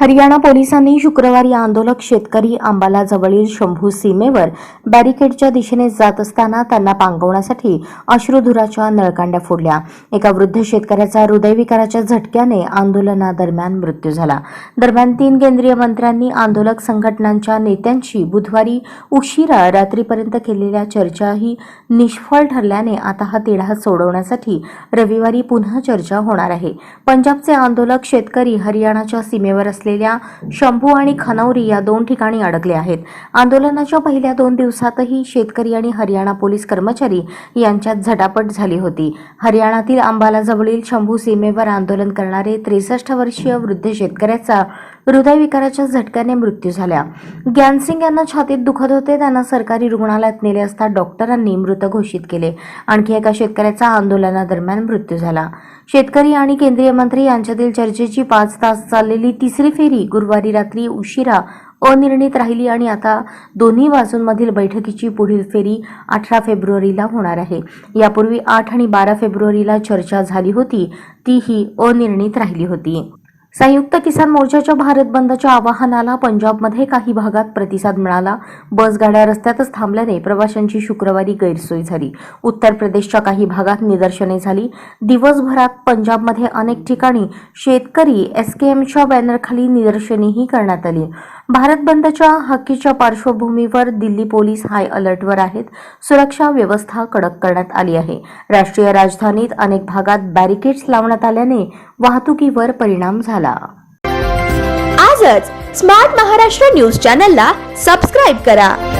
हरियाणा पोलिसांनी शुक्रवारी आंदोलक शेतकरी अंबाला जवळील शंभू सीमेवर बॅरिकेडच्या दिशेने जात असताना त्यांना पांगवण्यासाठी अश्रुधुराच्या नळकांड्या फोडल्या. एका वृद्ध शेतकऱ्याचा हृदयविकाराच्या झटक्याने आंदोलनादरम्यान मृत्यू झाला. दरम्यान तीन केंद्रीय मंत्र्यांनी आंदोलक संघटनांच्या नेत्यांशी बुधवारी उशिरा रात्रीपर्यंत केलेल्या चर्चाही निष्फळ ठरल्याने आता हा तिढा सोडवण्यासाठी रविवारी पुन्हा चर्चा होणार आहे. पंजाबचे आंदोलक शेतकरी हरियाणाच्या सीमेवर असले असलेल्या शंभू आणि खनौरी या दोन ठिकाणी अडकले आहेत. आंदोलनाच्या पहिल्या दोन दिवसातही शेतकरी आणि हरियाणा पोलीस कर्मचारी यांच्यात झटापट झाली होती. हरियाणातील अंबालाजवळील शंभू सीमेवर आंदोलन करणारे त्रेसष्ट वर्षीय वृद्ध शेतकऱ्याचा हृदयविकाराच्या झटक्याने मृत्यू झाला ग्यानसिंग यांना छातीत दुखत होते. त्यांना सरकारी रुग्णालयात नेले असता डॉक्टरांनी मृत घोषित केले. आणखी एका शेतकऱ्याचा आंदोलनादरम्यान मृत्यू झाला. शेतकरी आणि केंद्रीय मंत्री यांच्यातील चर्चेची पाच तास चाललेली तिसरी फेरी गुरुवारी रात्री उशिरा अनिर्णित राहिली आणि आता दोन्ही बाजूंमधील बैठकीची पुढील फेरी अठरा फेब्रुवारीला होणार आहे. यापूर्वी आठ आणि बारा फेब्रुवारीला चर्चा झाली होती. तीही अनिर्णित राहिली होती. संयुक्त किसान मोर्चाच्या भारत बंदच्या आवाहनाला पंजाबमध्ये काही भागात प्रतिसाद मिळाला. बसगाड्या रस्त्यातच थांबल्याने प्रवाशांची शुक्रवारी गैरसोय झाली. उत्तर प्रदेशच्या काही भागात निदर्शने झाली. दिवसभरात पंजाबमध्ये अनेक ठिकाणी शेतकरी एसकेएमच्या बॅनरखाली निदर्शनेही करण्यात आली. भारत बंदच्या हक्कीच्या पार्श्वभूमीवर दिल्ली पोलीस हाय अलर्टवर आहेत. सुरक्षा व्यवस्था कडक करण्यात आली आहे. राष्ट्रीय राजधानीत अनेक भागात बॅरिकेड्स लावण्यात आल्याने वाहतुकीवर परिणाम झाला. आजच स्मार्ट महाराष्ट्र न्यूज चॅनलला सबस्क्राईब करा.